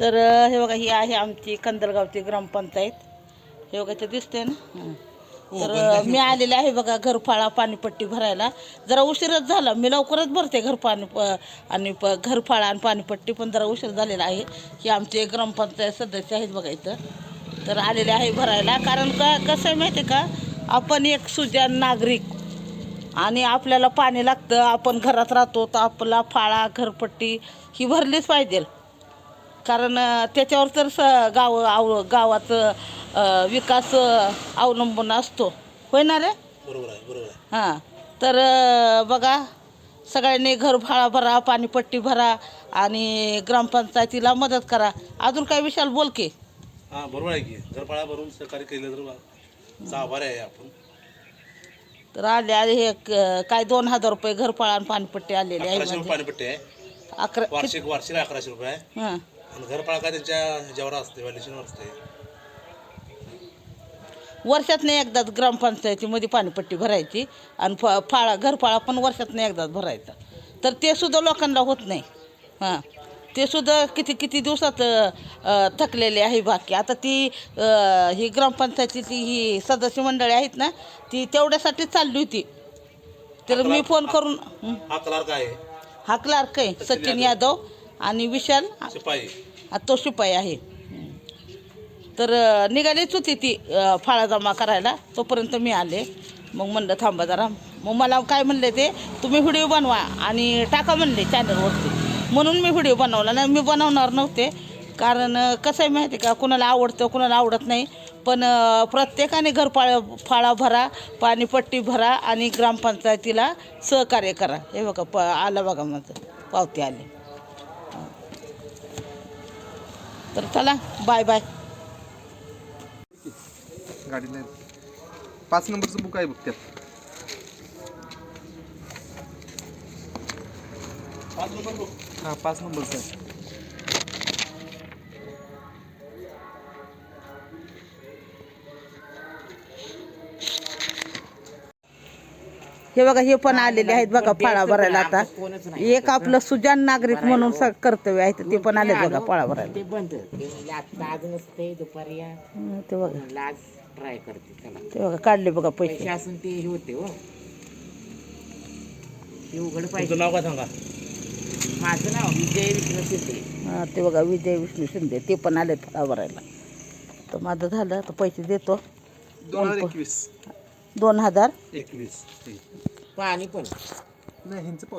तर हे बघा ही आहे आमची कंदलगावची ग्रामपंचायत. हे बघा ते दिसते ना? हं. तर मी आलेले आहे बघा घरफाळा पाणीपट्टी भरायला. जरा उशीरच झाला. मी लवकरच भरते घरपाणी प- आणि प घरफाळा आणि पाणीपट्टी पण जरा उशीर झालेला आहे. हे आमचे ग्रामपंचायत सदस्य आहेत बघा इथं. तर आलेले आहे भरायला. कारण का कसं आहे माहिती का? आपण एक सुजान नागरिक आणि आपल्याला पाणी लागतं. आपण घरात राहतो तर आपला फाळा घरपट्टी ही भरलीच पाहिजे. कारण त्याच्यावर तर स गाव आव गावाचं विकास अवलंबून असतो. होय ना रे? बरोबर आहे बरोबर आहे. हां. तर बघा सगळ्यांनी घर भाडा भरा पाणीपट्टी भरा आणि ग्रामपंचायतीला मदत करा. अजून काय विशाल बोल की. हा बरोबर आहे की. घरपाळा भरून सहकार्य केलं तर आभार आहे आपण. तर आले आले हे क- काय दोन हजार रुपये घरफाळा आणि पाणीपट्टी आलेली आहे अकराशे रुपये म्हणजे पाणीपट्टी आहे. अकरा वार्षिक वार्षिक अकराशे रुपये आहे. हां. घरपाळा काय त्यांच्या ह्याच्यावर असते व्हॅल्युशनवर असते वर्षातनं एकदाच ग्रामपंचायतीमध्ये पाणीपट्टी भरायची आणि फ फाळा घरफाळा पण वर्षातनं एकदाच भरायचा. तर ते सुद्धा लोकांना होत नाही. हां. ते सुद्धा किती किती दिवसात अ, थकलेले आहे बाकी. आता ती अ, ही ग्रामपंचायतीची ही सदस्य मंडळी आहेत ना ती तेवढ्यासाठीच चालली होती. तर मी फोन करून हं, हा क्लार्क आहे हा क्लार्क आहे सचिन यादव. आणि विशाल शिपाई. तो शिपाई आहे. तर निघालीच होती ती फाळा जमा करायला. तोपर्यंत मी आले. मग म्हणलं थांबा जरा. मग मला काय म्हणले ते तुम्ही व्हिडिओ बनवा आणि टाका म्हणले चॅनलवरती. म्हणून मी व्हिडिओ बनवला नाही. मी बनवणार नव्हते. कारण कसं आहे माहिती का कुणाला आवडतं कुणाला आवडत नाही. पण प्रत्येकाने घरपाळ फाळा भरा पाणीपट्टी भरा आणि ग्रामपंचायतीला सहकार्य करा. हे बघा प आलं बघा माझं. पावती आली. तर चला बाय बाय गाडीला पाच नंबरचं बुक आहे बघ त्यात. पाच नंबर हां पाच नंबरचं आहे. हे बघा हे पण आलेले आहेत बघा फाळा भरायला आता. एक आपलं सुजान नागरिक म्हणून स- कर्तव्य आहे ते पण आले बघा फाळा भरायला. ते बंद नसते दुपारी या. हं, ते बघा. म्हणलं आज ट्राय करते चला. ते बघा काढले बघा पैसे. पैसे असून ते हे होते हो. ते उघड पाहिजे. तुमचं नाव काय सांगा? माझं नाव विजय विष्णू शिंदे. हां ते बघा विजय विष्णू शिंदे ते पण आले फाळा भरायला. तर माझं झालं तर पैसे देतो. दोन हजार एकवीस. दोन हजार. एकवीस. पाणी पण. नाही ह्यांचं पाव